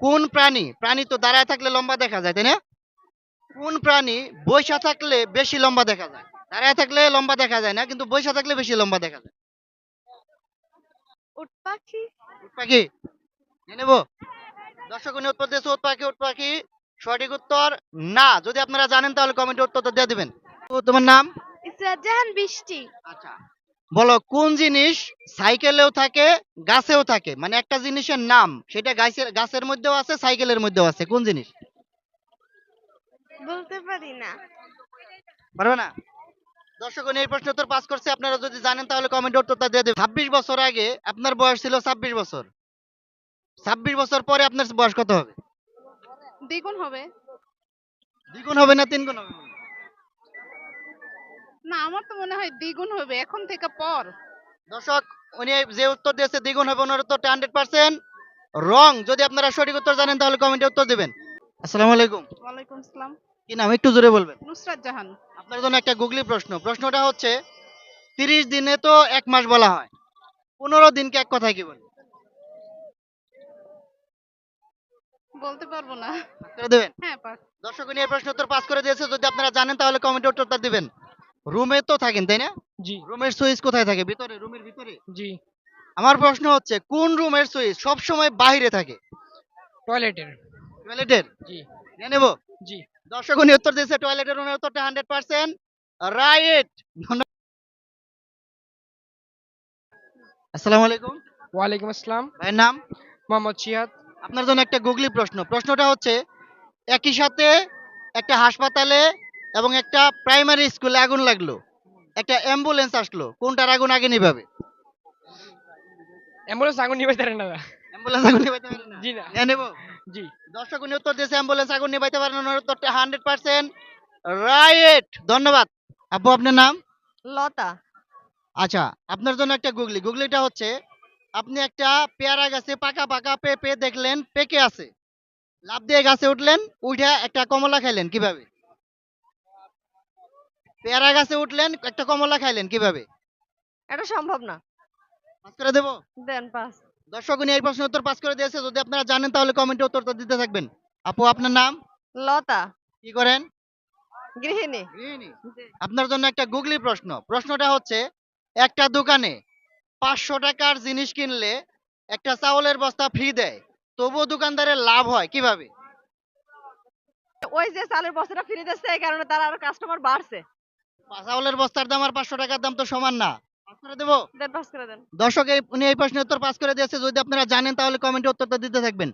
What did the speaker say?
কোন প্রাণী? প্রাণী তো দাঁড়ায় থাকলে লম্বা দেখা যায় তাই না? কোন প্রাণী বৈশা থাকলে বেশি লম্বা দেখা যায়? দাঁড়ায় থাকলে লম্বা দেখা যায় না কিন্তু বৈশা থাকলে বেশি লম্বা দেখা যায়। উট পাখি। উট পাখি। নিয়ে দর্শক উনি উত্তর দিয়েছে উট পাখি উট পাখি। সঠিক উত্তর না। যদি আপনারা জানেন তাহলে কমেন্টে উত্তরটা দিয়ে দিবেন। তো তোমার নাম? ইসরাত জাহান বৃষ্টি। আচ্ছা। বলো কোন জিনিস সাইকেলেও থাকে গাছেও থাকে? মানে একটা জিনিসের নাম সেটা গাছের গাছের মধ্যেও আছে সাইকেলের মধ্যেও আছে কোন জিনিস? বলতে পারি না। পারবে না? দর্শক এই প্রশ্ন উত্তর পাস করছে। আপনারা যদি জানেন তাহলে কমেন্ট উত্তরটা দিয়ে দেবেন ছাব্বিশ বছর আগে আপনার বয়স ছিল ছাব্বিশ বছর। ছাব্বিশ বছর পরে আপনার বয়স কত হবে? দ্বিগুণ হবে। দ্বিগুণ হবে না তিনগুণ হবে? আমার তো মনে হয় দ্বিগুণ হবে এখন থেকে পর। দর্শক উনি যে উত্তর দিয়েছে দ্বিগুণ হবে ওনার উত্তরটা হান্ড্রেড পার্সেন্ট রং যদি আপনারা সঠিক উত্তর জানেন তাহলে কমেন্টে উত্তর দিবেন। আসসালামু আলাইকুম। ওয়ালাইকুম আসসালাম। কি নাম? একটু জোরে বলবেন। নুসরাত জাহান। আপনার জন্য একটা গুগলি প্রশ্ন। প্রশ্নটা হচ্ছে তিরিশ দিনে তো এক মাস বলা হয়। পনেরো দিনকে এক কথায় কি বলে বলতে পারব না। করে দেবেন? হ্যাঁ দর্শক উনি এই প্রশ্ন উত্তর পাস করে দিয়েছে। যদি আপনারা জানেন তাহলে কমেন্টে উত্তরটা দিবেন। রুমে তো থাকেন তাই না? জি। রুমের সুইচ কোথায় থাকে? ভিতরে রুমের ভিতরে? জি। আমার প্রশ্ন হচ্ছে কোন রুমের সুইচ সব সময় বাইরে থাকে? টয়লেটের। টয়লেটের? জি। নিয়ে নেব? জি। দর্শক উনি উত্তর দিয়েছে টয়লেটের রুমের উত্তরটা হান্ড্রেড পার্সেন্ট রাইট। আসসালামু আলাইকুম। ওয়ালাইকুম আসসালাম। ভাইয়ের নাম? মোহাম্মদ সিয়াদ। আপনার জন্য একটা গুগলি প্রশ্ন। প্রশ্নটা হচ্ছে একই সাথে একটা হাসপাতালে এবং একটা প্রাইমারি স্কুলে আগুন লাগল। একটা অ্যাম্বুলেন্স আসলো। কোনটার আগুন আগে নিভাবে? অ্যাম্বুলেন্স আগুন নিবে পারে না অ্যাম্বুলেন্স আগুন নিভাইতে পারে না? জি না। নেব? জি। দর্শক উনি উত্তর দিয়েছে অ্যাম্বুলেন্স আগুন নিভাইতে পারে না উত্তরটা হান্ড্রেড পার্সেন্ট রাইট ধন্যবাদ। আপু আপনার নাম? লতা। আচ্ছা আপনার জন্য একটা গুগলি। গুগলিটা হচ্ছে আপনি একটা পেয়ারা গাছে পাকা পাকা পেঁপে দেখলেন পেকে আছে। লাভ দিয়ে গাছে উঠলেন উঠে একটা কমলা খাইলেন কীভাবে? পেয়ারা গাছে উঠলেন একটা কমলা খাইলেন কীভাবে? এটা সম্ভব না। পাস করে দেবো? দেন পাস। দর্শক উনি এই প্রশ্ন উত্তর পাস করে দিয়েছে। যদি আপনারা জানেন তাহলে কমেন্টে উত্তরটা দিতে থাকবেন। আপু আপনার নাম? লতা। কি করেন? গৃহিণী। আপনার জন্য একটা গুগলি প্রশ্ন। প্রশ্নটা হচ্ছে একটা দোকানে পাঁচশো টাকার জিনিস কিনলে একটা চাউলের বস্তা ফ্রি দেয় তবুও দোকানদারের লাভ হয় কীভাবে? ওই যে চালের বস্তাটা ফ্রি দিচ্ছে এই কারণে তার আর কাস্টমার বাড়ছে। চাউলের বস্তার দাম আর পাঁচশো টাকার দাম তো সমান না। দর্শক এই- উনি এই প্রশ্নের উত্তর পাস করে দিয়েছে। যদি আপনারা জানেন তাহলে কমেন্টে উত্তরটা দিতে থাকবেন।